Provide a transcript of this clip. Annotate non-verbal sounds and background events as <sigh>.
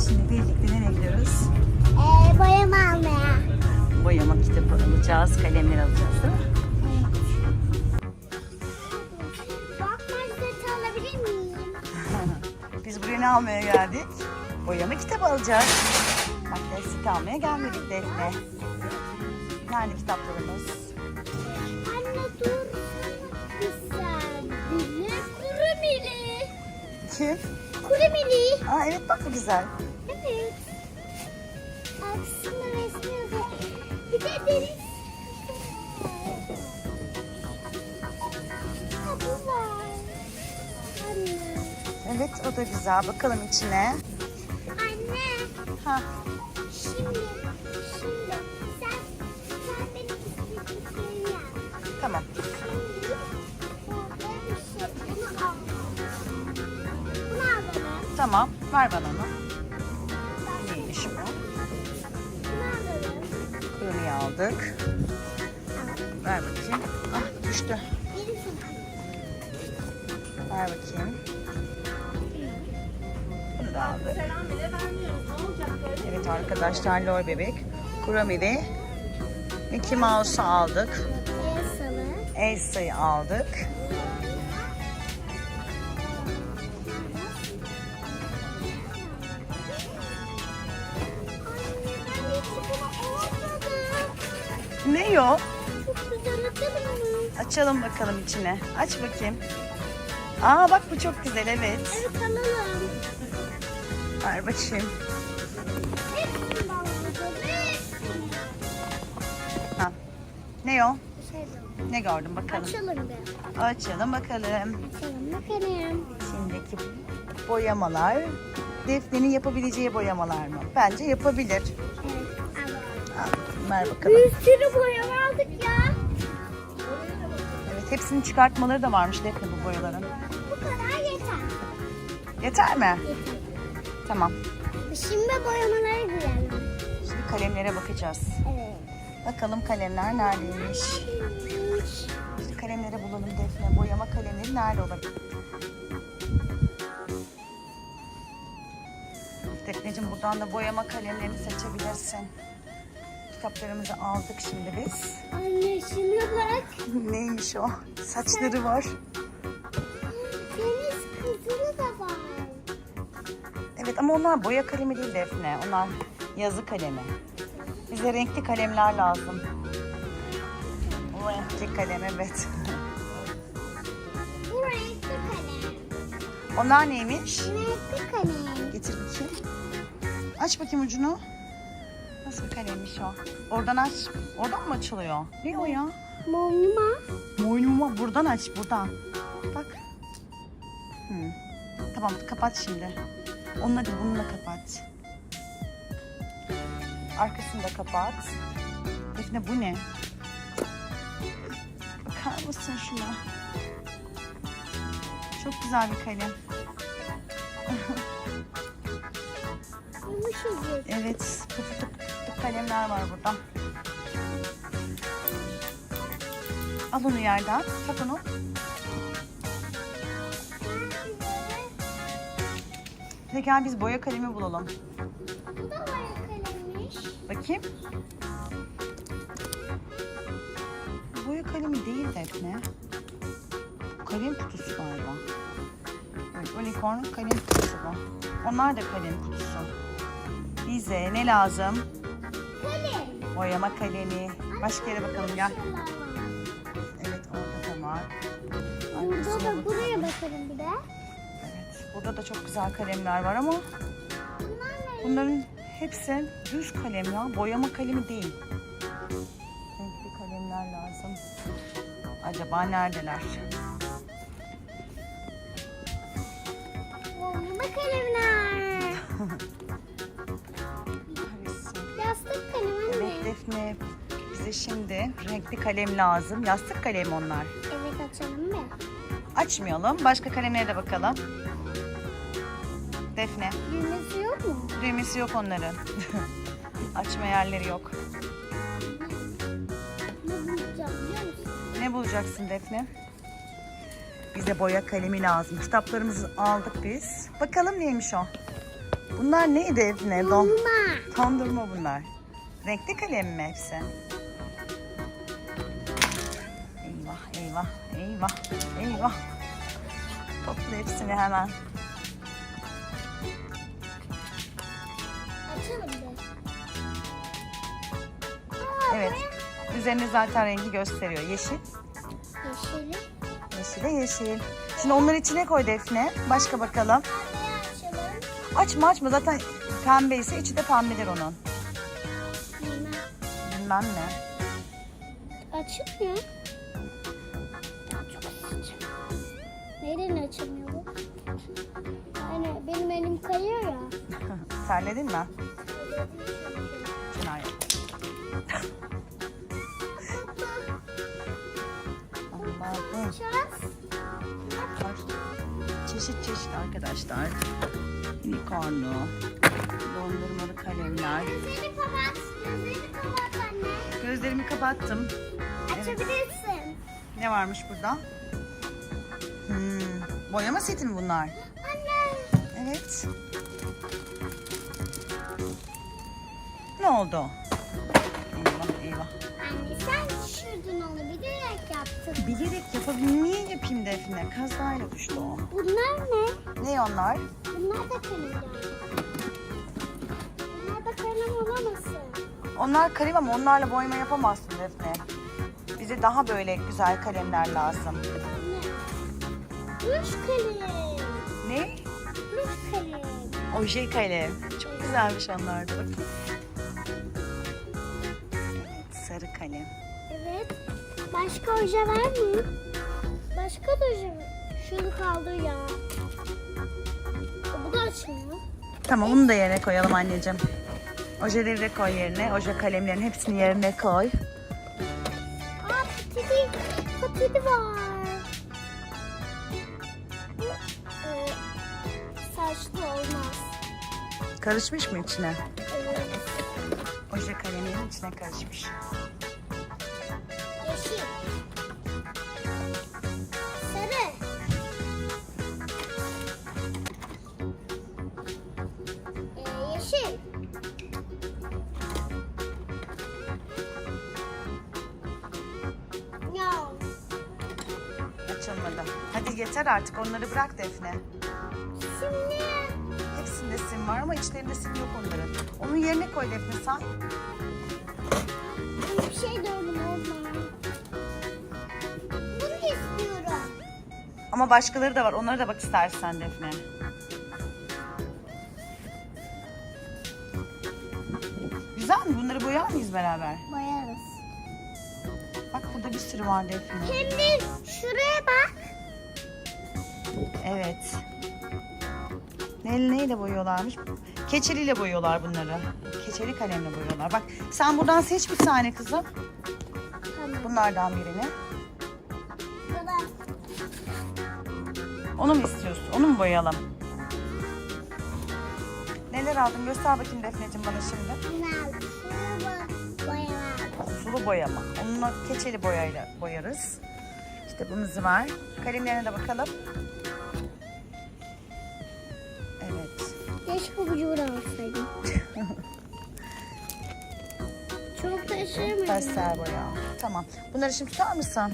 Şimdi birlikte nereye gidiyoruz? Ee, boyama almaya. Boyama kitabı alacağız, kalemler alacağız değil mi? <laughs> Biz buraya ne almaya geldik? Boyama kitabı alacağız. Makyaj seti almaya gelmedik Defne. Nerede kitaplarımız? Anne dur. Güzel. Bilir kurumili. Kim? Kurumili. Aa evet bak bu güzel. Evet. Aksında resmi. Bir de deniz. Ha bu var. Anne. Evet o da güzel. Bakalım içine. Anne. Ha. Şimdi. Tamam. Ver bana onu. Neymiş bu? Bunu aldık. Ver bakayım. Ah düştü. Ver bakayım. Bunu da aldık. Evet arkadaşlar lor bebek. Kurami'de Mickey Mouse'u aldık. Elsa'yı aldık. Ne güzel açalım bakalım içine. Aç bakayım. Aa bak bu çok güzel evet. Evet alalım. Ver bakayım. Ha. Ne o? Ne gördün bakalım. açalım bir. Açalım bakalım. Açalım bakalım. Şimdiki boyamalar Defne'nin yapabileceği boyamalar mı? Bence yapabilir. Ver bakalım. Bir sürü boyama aldık ya. Evet hepsinin çıkartmaları da varmış Defne bu boyaların. Bu kadar yeter. Yeter mi? Yeter. Tamam. Şimdi boyamaları girelim. Şimdi kalemlere bakacağız. Evet. Bakalım kalemler neredeymiş. Şimdi kalemleri bulalım Defne. Boyama kalemleri nerede olabilir? Defneciğim buradan da boyama kalemlerini seçebilirsin. Kitaplarımızı aldık şimdi biz. Anne şuna bak. <laughs> Neymiş o? Saçları var. Deniz kızılı da var. Evet ama onlar boya kalemi değil Defne. Onlar yazı kalemi. Bize renkli kalemler lazım. Renkli kalem evet. Bu renkli kalem. Onlar neymiş? Renkli kalem. Getir bakayım. Aç bakayım ucunu. Nasıl kalemmiş o? Oradan aç. Oradan mı açılıyor? Ne o ya? Mumma. Boynuma buradan aç buradan. Bak. Hmm. Tamam kapat şimdi. Onunla değil bununla kapat. Arkasını da kapat. Defne bu ne? Bakar mısın şuna? Çok güzel bir kalem. Evet, pıfıtık pıfıtık kalemler var burada. Al onu yerden, tak onu. Gel biz boya kalemi bulalım. Bu da boya kalemmiş. Bakayım. Boya kalemi değil Defne. Kalem kutusu galiba. Evet, unicorn kalem kutusu bu. Onlar da kalem kutusu. Bize ne lazım? Kalem. Boyama kalemi. Başka yere bakalım gel. Var. Evet orada da var. Burada da buraya bakalım bir de. Evet, burada da çok güzel kalemler var ama Bunlar bunların hepsi düz kalem ya. Boyama kalemi değil. Renkli kalemler lazım. Acaba neredeler? Bize şimdi renkli kalem lazım. Yastık kalem onlar. Evet açalım mı? Açmayalım. Başka kalemlere de bakalım. Defne. Düğmesi yok mu? Düğmesi yok onların. <laughs> Açma yerleri yok. Ne bulacağım biliyor musun? Ne bulacaksın Defne? Bize boya kalemi lazım. Kitaplarımızı aldık biz. Bakalım neymiş o? Bunlar neydi Defne? Don, Dolma. dondurma bunlar. Renkli kalem mi hepsi? Eyvah eyvah eyvah. Topla hepsini hemen. Açalım. Evet. Üzerine zaten rengi gösteriyor. Yeşil. Yeşili. Yeşile yeşil. Şimdi onları içine koy Defne. Başka bakalım. Açma açma zaten pembe ise içi de pembedir onun. Bilmem. Bilmem ne. Çok sıcak. Neden açılmıyor bu? Yani benim elim kayıyor ya. <laughs> Terledin mi? Allah'ım. Açacağız. Çeşit çeşit arkadaşlar. Unicornlu, dondurmalı kalemler. Gözlerini kapat. Gözlerini kapat anne. Gözlerimi kapattım. Evet. Açabilirsin. Ne varmış burada? Hmm, boyama seti mi bunlar? Anne. Evet. Ne oldu? Eyvah eyvah. Anne sen düşürdün onu bilerek yaptın. Bilerek yapabilirim. Niye yapayım Defne? Kazayla düştü o. Bunlar ne? Ne onlar? Bunlar da kalem Bunlar da kalem olamasın. Onlar kalem ama onlarla boyama yapamazsın Defne. Bize daha böyle güzel kalemler lazım. Ruj kalem. Ne? Ruj kalem. Oje kalem. Çok güzelmiş onlar da bakın. Evet, sarı kalem. Evet. Başka oje var mı? Başka da oje var. Şunu kaldır ya. Bu da açmıyor. Tamam onu da yerine koyalım anneciğim. Ojeleri de koy yerine. Oje kalemlerin hepsini yerine koy. Aa patidi. Patidi var. Saçlı olmaz. Karışmış mı içine? Evet. Oje kaleminin içine karışmış. Yeşil. Sarı. Ee, yeşil. Açılmadı. Hadi yeter artık onları bırak Defne. Şimdi Hepsinde sim var ama içlerinde sim yok onların. Onun yerine koy Defne sen. bir şey gördüm olma. Bunu istiyorum. Ama başkaları da var. Onlara da bak istersen Defne. Güzel mi? Bunları boyar mıyız beraber? Boyarız. Bak burada bir sürü var Defne. Hem de şuraya bak. Evet. Ne, neyle boyuyorlarmış? Keçeliyle boyuyorlar bunları. Keçeli kalemle boyuyorlar. Bak sen buradan seç bir tane kızım. Tamam. Bunlardan birini. Onu mu istiyorsun? Onu mu boyayalım? Neler aldın? Göster bakayım Defneciğim bana şimdi. Şuraya boyalar. Sulu boyama. Onunla keçeli boyayla boyarız. İşte bunun var. Kalemlerine de bakalım. Keşke ucu da alsaydım. Çok taşıyamadım. Pastel boya. Tamam. Bunları şimdi tutar mısın?